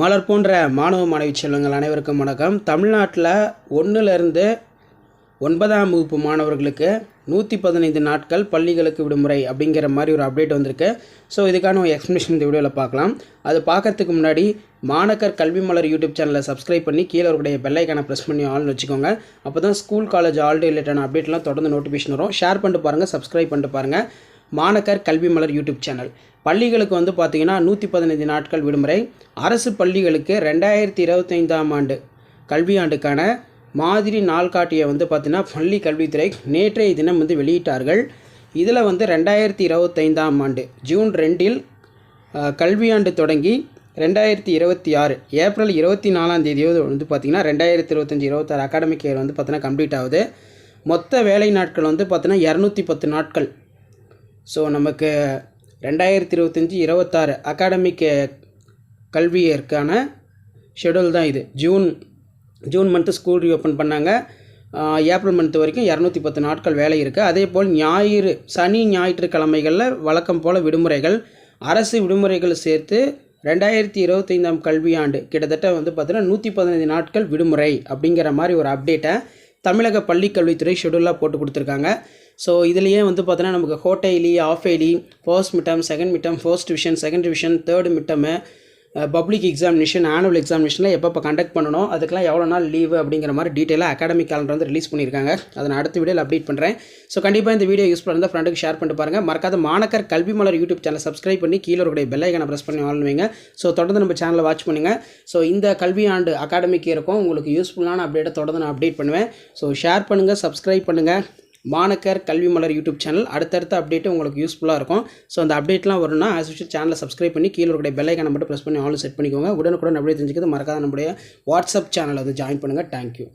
மலர் போன்ற மாணவ மாணவி செல்வங்கள் அனைவருக்கும் வணக்கம். தமிழ்நாட்டில் ஒன்றுலேருந்து ஒன்பதாம் வகுப்பு மாணவர்களுக்கு நூற்றி பதினைந்து நாட்கள் பள்ளிகளுக்கு விடுமுறை அப்படிங்கிற மாதிரி ஒரு அப்டேட் வந்திருக்கு. ஸோ இதுக்கான ஒரு எக்ஸ்ப்ளனேஷன் இந்த வீடியோவில் பார்க்கலாம். அது பார்க்கறதுக்கு முன்னாடி மாணக்கர் கல்வி மலர் யூடியூப் சேனலை சப்ஸ்கிரைப் பண்ணி கீழே இருக்கக்கூடிய பெல்லைக்கான ப்ரெஸ் பண்ணி ஆள்னு வச்சுக்கோங்க. அப்போ தான் ஸ்கூல் காலேஜ் ஆல்ரெடி ரிலேட்டான அப்டேட்லாம் தொடர்ந்து நோட்டிஃபிகேஷன் வரும். ஷேர் பண்ணிட்டு பாருங்கள் சப்ஸ்கிரைப் பண்ணிட்டு பாருங்கள் மாணக்கர் கல்வி மலர் யூடியூப் சேனல். பள்ளிகளுக்கு வந்து பார்த்தீங்கன்னா நூற்றி பதினைந்து நாட்கள் விடுமுறை. அரசு பள்ளிகளுக்கு ரெண்டாயிரத்தி இருபத்தைந்தாம் ஆண்டு கல்வியாண்டுக்கான மாதிரி நாள்காட்டியை வந்து பார்த்திங்கன்னா பள்ளி கல்வித்துறை நேற்றைய தினம் வந்து வெளியிட்டார்கள். இதில் வந்து ரெண்டாயிரத்தி இருபத்தைந்தாம் ஆண்டு ஜூன் ரெண்டில் கல்வியாண்டு தொடங்கி ரெண்டாயிரத்தி இருபத்தி ஆறு ஏப்ரல் இருபத்தி நாலாம் தேதியோடு வந்து பார்த்திங்கன்னா ரெண்டாயிரத்தி இருபத்தஞ்சி இருபத்தாறு அகாடமிக் இயர் வந்து பார்த்திங்கன்னா கம்ப்ளீட் ஆகுது. மொத்த வேலை நாட்கள் வந்து பார்த்திங்கன்னா இரநூத்தி பத்து நாட்கள் ஸோ நமக்கு ரெண்டாயிரத்தி இருபத்தஞ்சி இருபத்தாறு அகாடமிக் கல்வியிற்கான ஷெடியூல் தான் இது. June June month school reopen பண்ணாங்க. ஏப்ரல் மந்த் வரைக்கும் இரநூத்தி பத்து நாட்கள் வேலை இருக்குது அதே போல் ஞாயிறு சனி ஞாயிற்றுக்கிழமைகளில் வழக்கம் போல் விடுமுறைகள். அரசு விடுமுறைகள் சேர்த்து ரெண்டாயிரத்தி இருபத்தைந்தாம் கல்வியாண்டு கிட்டத்தட்ட வந்து பார்த்தீங்கன்னா நூற்றி பதினைந்து நாட்கள் விடுமுறை அப்படிங்கிற மாதிரி ஒரு அப்டேட்டை தமிழக பள்ளிக்கல்வித்துறை ஷெடியூலாக போட்டு கொடுத்துருக்காங்க. ஸோ இதுலேயே வந்து பார்த்தோன்னா நமக்கு quarterly half yearly first midterm second midterm first division second division third midterm public examination annual எக்ஸாமினேஷனில் எப்பப்போ கண்டக்ட் பண்ணணும் அதுக்கெல்லாம் எவ்வளோ நாள் லீவு அப்படிங்கிற மாதிரி டீட்டெயிலாக அகாடமிக் கேலண்டர் வந்து ரிலீஸ் பண்ணியிருக்காங்க அதை நான் அடுத்த வீடியோவில் அப்டேட் பண்ணுறேன் ஸோ கண்டிப்பாக இந்த வீடியோ யூஸ் பண்ணுறது ஃப்ரெண்டுக்கு ஷேர் பண்ணிட்டு பாருங்கள் மறக்காத மாணக்கர் கல்வி மலர் யூடியூப் சேனல் சப்ஸ்கிரைப் பண்ணி கீழே இருக்கிற பெல்லைக்கான ப்ரெஸ் பண்ணி வாழ்வீங்க ஸோ தொடர்ந்து நம்ம சேனலை வாட்ச் பண்ணுங்கள் ஸோ இந்த கல்வியாண்டு அகாடமிக் இருக்கும் உங்களுக்கு யூஸ்ஃபுல்லான அப்டேட்டை தொடர்ந்து நான் அப்டேட் பண்ணுவேன். ஸோ ஷேர் பண்ணுங்கள் சப்ஸ்கிரைப் பண்ணுங்கள் மாணக்கர் கல்வி மலர் யூடியூப் சேனல். அடுத்தடுத்த அப்டேட்டு உங்களுக்கு யூஸ்ஃபுல்லாக இருக்கும். ஸோ அந்த அப்டேட்லாம் வரும்னா ஆஸ் யூஷுவல் சேனலை சப்ஸ்கிரைப் பண்ணி கீழே இருக்கிற பெல்லைக்கான மட்டும் ப்ரெஸ் பண்ணி ஆல் செட் பண்ணிக்கோங்க. உடனுக்குடன் அப்டேட் தெரிஞ்சுக்கிறது மறக்காத நம்முடைய வாட்ஸ்அப் சேனல் வந்து ஜாயின் பண்ணுங்கள் தேங்க்யூ